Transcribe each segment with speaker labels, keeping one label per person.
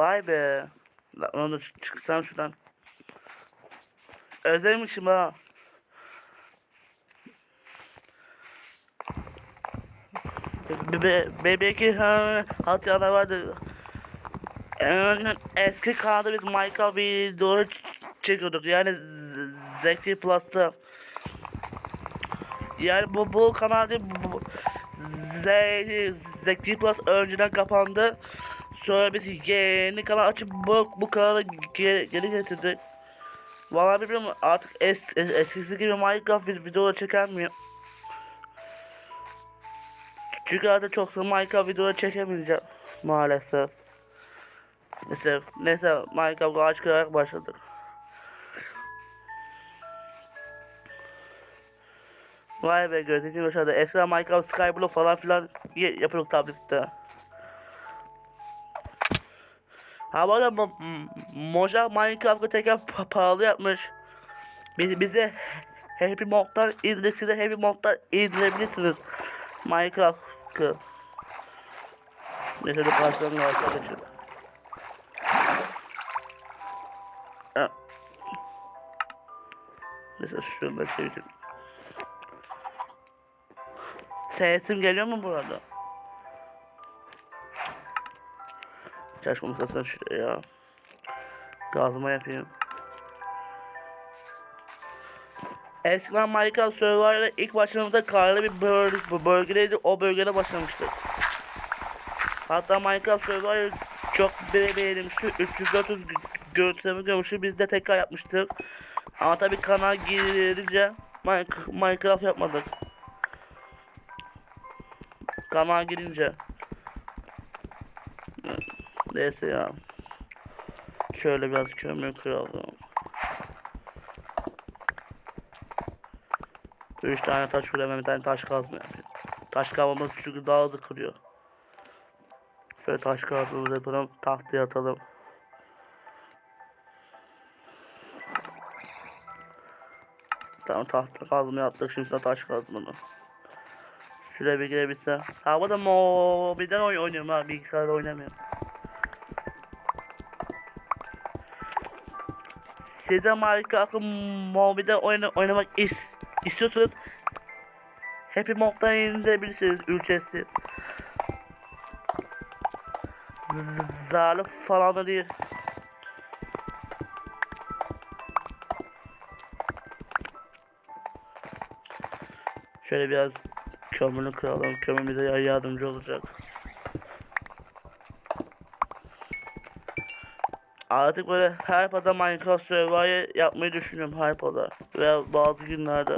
Speaker 1: Vay be. Lan onu çıksam şuradan. Özlemişim ha. Be, be, BB2 ha, hatıralar vardı. En eski kanalda biz Minecraft videoları ç- çekiyorduk. Yani Zeki Plus'ta. Yani bu bu kanal bu, bu- Z- Zeki Plus önceden kapandı. Sonra biz yeni kanal açıp bu, bu kanalı geri, geri getirdik. Vallahi bilmiyorum artık es, es, eskisi gibi Minecraft vid- videoları çekemiyor. Çünkü artık çok sık Minecraft videoları çekemeyeceğim maalesef. Neyse, neyse Minecraft'a aşk olarak başladık. Vay be gözlerim yaşadı. Eskiden Minecraft Skyblock falan filan yapıyorduk tablette. Ha bu arada Mo- M- Mojang Minecraft'ı tekrar pa- pahalı yapmış. Biz, bize Happy Mod'dan indirdik size Happy Mod'dan indirebilirsiniz. Minecraft'ı. Neyse de karşılarına arkadaşım. Neyse şunu da çevireyim. Sesim geliyor mu burada? Çalışma masasına şuraya. Gazma yapayım. Eskiden Minecraft Survivor'da ilk başladığımızda karlı bir böl bölgedeydi. O bölgede başlamıştık. Hatta Minecraft Survivor çok be beğenilmişti. 300-400 görüntüleme görmüştü. Biz de tekrar yapmıştık. Ama tabi kanal girince Minec- Minecraft yapmadık. Kanal girince. Neyse ya. Şöyle biraz kömür kıralım. Üç tane taş kırıyorum bir tane taş yapayım. Taş kazmamız çünkü daha hızlı kırıyor. Şöyle taş kazmamızı yapalım. Tahtaya atalım. Tamam tahta kazma yaptık. Şimdi taş kazmanı. Şuraya bir girebilsem. Ha bu da mobilden oy oynuyorum ha. Bilgisayarda oynamıyorum. Size Minecraft'ı mobilden oyna oynamak is istiyorsanız Happy Mod'dan indirebilirsiniz ücretsiz. Z- Zarlı falan da değil. Şöyle biraz kömürünü kıralım. Kömür yardımcı olacak. Artık böyle her pada Minecraft Survivor'ı yapmayı düşünüyorum her pada. Veya bazı günlerde.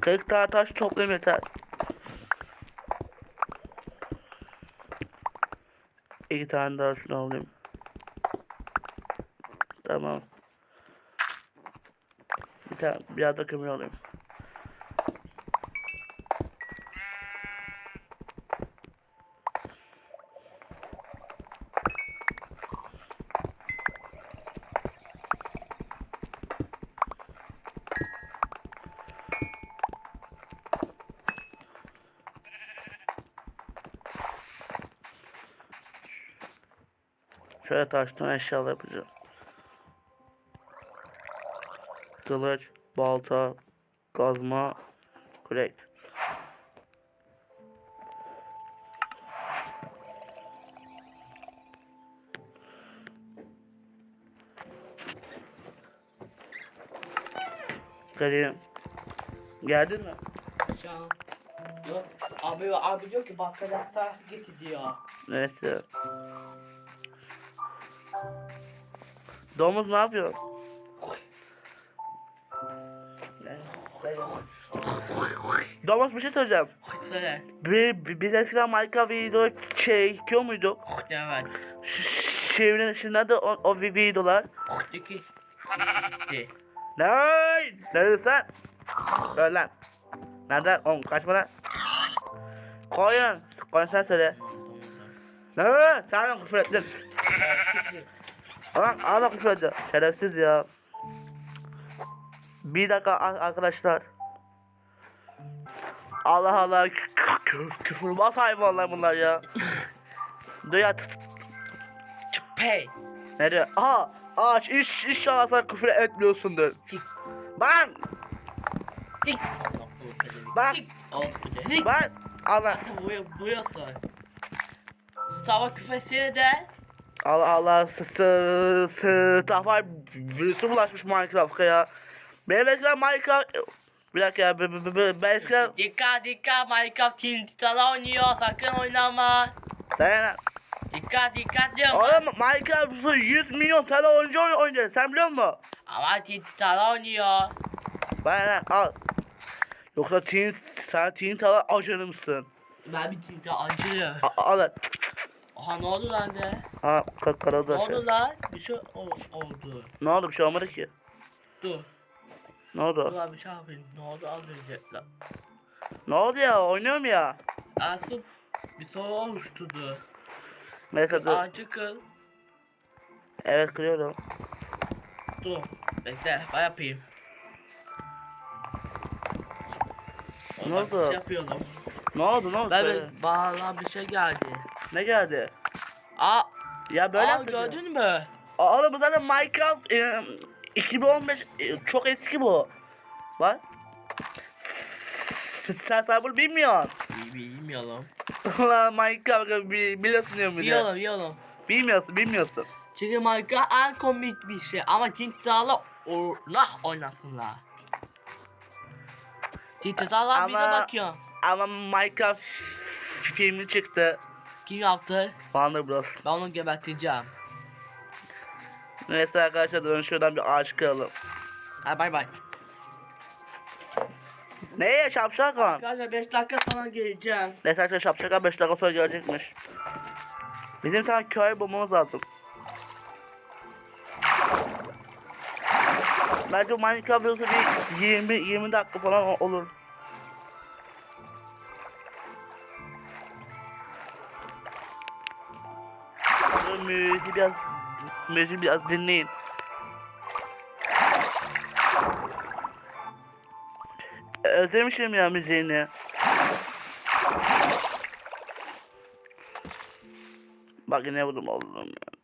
Speaker 1: Kırk tane taş toplayayım yeter. İki tane daha şunu alayım. Tamam. Bir tane biraz da kömür alayım. Şöyle taştan eşyalar yapacağım. Kılıç, balta, kazma, kürek. Karim. Geldin mi?
Speaker 2: An. Yok. Abi, abi diyor ki bakkalatta git diyor.
Speaker 1: Neyse. Domuz ne yapıyor? Domuz bir şey söyleyeceğim.
Speaker 2: Söyle.
Speaker 1: Bi- bi- Biz eskiden Minecraft video çekiyor muyduk?
Speaker 2: Evet.
Speaker 1: Şimdi, şimdi nerede o, o vi- videolar?
Speaker 2: Çünkü gitti.
Speaker 1: Ne? Nerede sen? Öl lan. Nereden? Oğlum kaçma lan. Koyun. Koyun sen söyle. Ne? ne? Sen mi küfür ettin? Lan ağla küfür etti. Şerefsiz ya. Bir dakika arkadaşlar. Allah Allah. Kü- kü- Küfür bas hayvanlar bunlar ya. Duyat.
Speaker 2: Çıpey.
Speaker 1: Ne diyor? Aha. Ağaç iş inşallah sen küfür etmiyorsundur.
Speaker 2: Sik.
Speaker 1: Ben.
Speaker 2: Sik.
Speaker 1: Ben.
Speaker 2: Sik.
Speaker 1: Ben. Allah.
Speaker 2: Vuruyor, vuruyorsun. Stava küfesini de.
Speaker 1: Allah Allah Tafa virüsü bulaşmış Minecraft'a ya. Benim eskiden Minecraft bir dakika ya be- be- be- ben eskiden
Speaker 2: Dikkat dikkat Minecraft Titan'a oynuyor sakın oynama.
Speaker 1: sen
Speaker 2: Dikkat dikkat diyorum.
Speaker 1: oğlum Minecraft'ı 100 milyon tane oyuncu oy- oynuyor sen biliyor musun?
Speaker 2: Ama Titan'a oynuyor.
Speaker 1: Ben al. Yoksa teen sen teen tala ajanı mısın?
Speaker 2: Ben bir Team Titan acıyor.
Speaker 1: A- Al lan.
Speaker 2: Aha ne oldu lan de?
Speaker 1: Ha ka- karadı.
Speaker 2: Ne
Speaker 1: aşağı.
Speaker 2: oldu lan? Bir şey o- oldu.
Speaker 1: Ne oldu bir şey olmadı ki.
Speaker 2: Dur.
Speaker 1: Ne
Speaker 2: Dur
Speaker 1: oldu?
Speaker 2: lan bir şey yapayım. Ne oldu az önce lan.
Speaker 1: Ne oldu ya oynuyorum ya.
Speaker 2: Asıl bir soru oluşturdu.
Speaker 1: Neyse dur.
Speaker 2: Ağacı kıl.
Speaker 1: Evet kırıyorum.
Speaker 2: Dur. Bekle ben yapayım.
Speaker 1: Ne
Speaker 2: Bak, bir
Speaker 1: oldu?
Speaker 2: şey yapıyorum.
Speaker 1: Ne oldu ne oldu?
Speaker 2: Ben
Speaker 1: Söyle.
Speaker 2: ben bana bir şey geldi.
Speaker 1: Ne geldi?
Speaker 2: Aa,
Speaker 1: Ya böyle
Speaker 2: aa
Speaker 1: ya.
Speaker 2: gördün mü?
Speaker 1: Oğlum bu zaten Minecraft e, 2015 e, çok eski bu. Bak. Sen bunu bilmiyorsun.
Speaker 2: Bilmiyorum.
Speaker 1: Ulan Minecraft bi- biliyorsun diyorum bir de.
Speaker 2: Biliyorum biliyorum.
Speaker 1: Bilmiyorsun bilmiyorsun.
Speaker 2: Çünkü Minecraft en komik bir şey ama Tintalar Allah oynasınlar. Tintalar bize
Speaker 1: Ama-
Speaker 2: bakıyor.
Speaker 1: Ama Minecraft filmi çıktı.
Speaker 2: Kim yaptı?
Speaker 1: Warner Bros.
Speaker 2: Ben onu geberteceğim.
Speaker 1: Neyse arkadaşlar dönün şuradan bir ağaç kıralım.
Speaker 2: Hadi bay bay.
Speaker 1: Neye şapşak kan?
Speaker 2: Arkadaşlar 5 dakika sonra geleceğim.
Speaker 1: Neyse arkadaşlar şapşak 5 dakika sonra gelecekmiş. Bizim tane köy bulmamız lazım. Bence Minecraft videosu bir 20 20 dakika falan olur. Müziği biraz müziği biraz dinleyin. Özlemişim ya müziğini. Bak yine vurdum oğlum ya.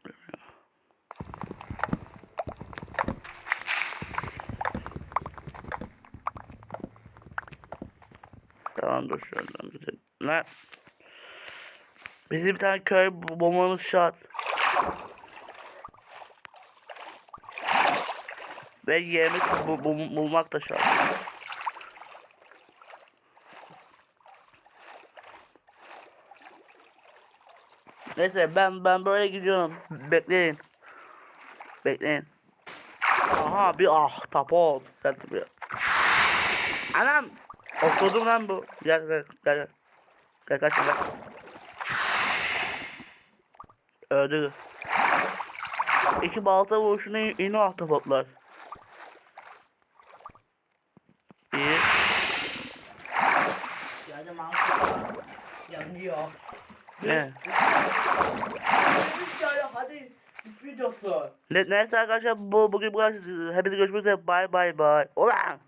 Speaker 1: Tamam dur şuradan gidelim. Ne? Bizim bir tane köy bulmamız şart. Ve yemek bu, bu- bulmak da şart. Neyse ben ben böyle gidiyorum. Bekleyin. Bekleyin. Aha bir ah tapot. Buraya. Anam. Oturdum lan bu. Gel gel. Gel, gel kaç gel. Öldü. İki balta vuruşuna yine ahtapotlar. İyi.
Speaker 2: Geldim Minecraft. Yanıyor.
Speaker 1: Ne?
Speaker 2: Hadi. Videosu.
Speaker 1: Ne, neyse arkadaşlar bu bugün bu kadar. Hepinize görüşmek üzere. Bye bye bye. Ulan.